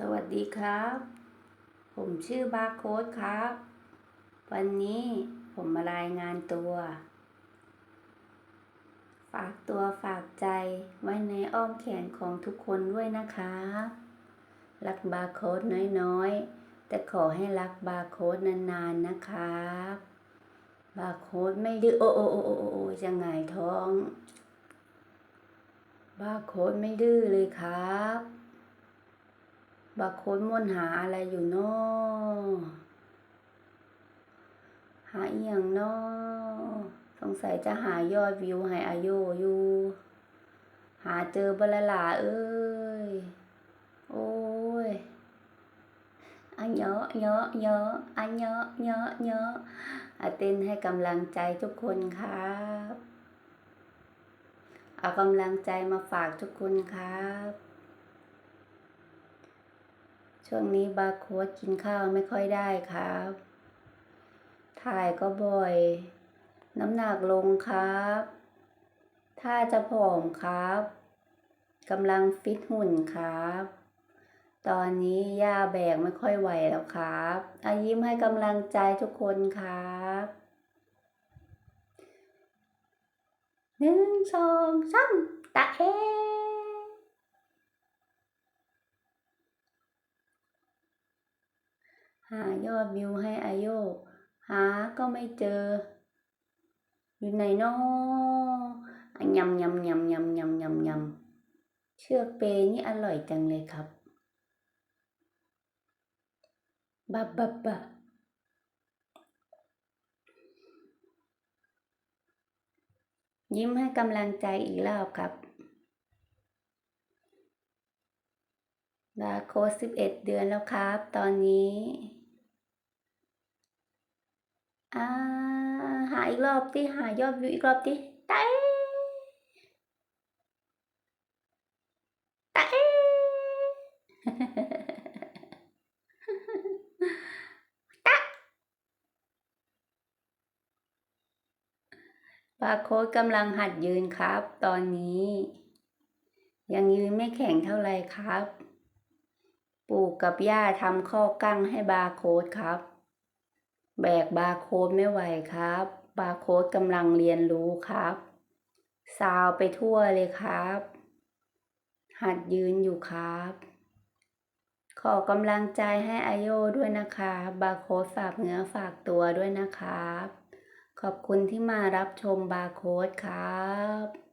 สวัสดีครับ ผมชื่อบาร์โค้ดครับ วันนี้ผมมารายงานตัว ฝากตัวฝากใจไว้ในอ้อมแขนของทุกคนด้วยนะครับรักบาร์โค้ดน้อยๆ แต่ขอให้รักบาร์โค้ดนานๆนะครับบาร์โค้ดไม่ดื้อโอโอ้โอ้โอ้โอ้โอ้จะหงายท้อง บาร์โค้ดไม่ดื้อเลยครับ บาโค้ดม่วนหาอะไรอยู่นาะหาอียงนาะสงสัยจะหายอดวิวให้อาโยอยู่ หาเจอบลลาเอ้ย โอ้ยอันเยอะเยอะเยอะอันเยอะเยอะเยอะอาเต้นให้กำลังใจทุกคนครับ เอากำลังใจมาฝากทุกคนครับ ช่วงนี้บาโค้ดกินข้าวไม่ค่อยได้ครับ ถ่ายก็บ่อย น้ำหนักลงครับ ถ้าจะผอมครับกำลังฟิตหุ่นครับ ตอนนี้ย่าแบกไม่ค่อยไหวแล้วครับอายิ้มให้กำลังใจทุกคนครับหนึ่งสองสามตะเอ หายอดวิวให้อาโยหาก็ไม่เจอ อยู่ไหนเนาะอะยำยำยำยำยำยำยำเชือกเปย์นี่อร่อยจังเลยครับบับบับบับยิ้มให้กำลังใจอีกรอบครับบาโค้ดสิบเอ็ดเดือนแล้วครับ ตอนนี้ อ่าหาอีกรอบที่หายอดวิวอีกรอบที่ตาเอตาเตะบาร์โค้ดกำลังหัดยืนครับ ตอนนี้ ยังยืนไม่แข็งเท่าไหร่ครับ ปู่กับย่าทำข้อกั้งให้บาร์โค้ดครับ แบกบาร์โค้ดไม่ไหวครับ บาร์โค้ดกำลังเรียนรู้ครับซาวไปทั่วเลยครับ หัดยืนอยู่ครับ ขอกำลังใจให้อาโยด้วยนะคะบาร์โค้ดฝากเนื้อฝากตัวด้วยนะครับ ขอบคุณที่มารับชมบาร์โค้ดครับ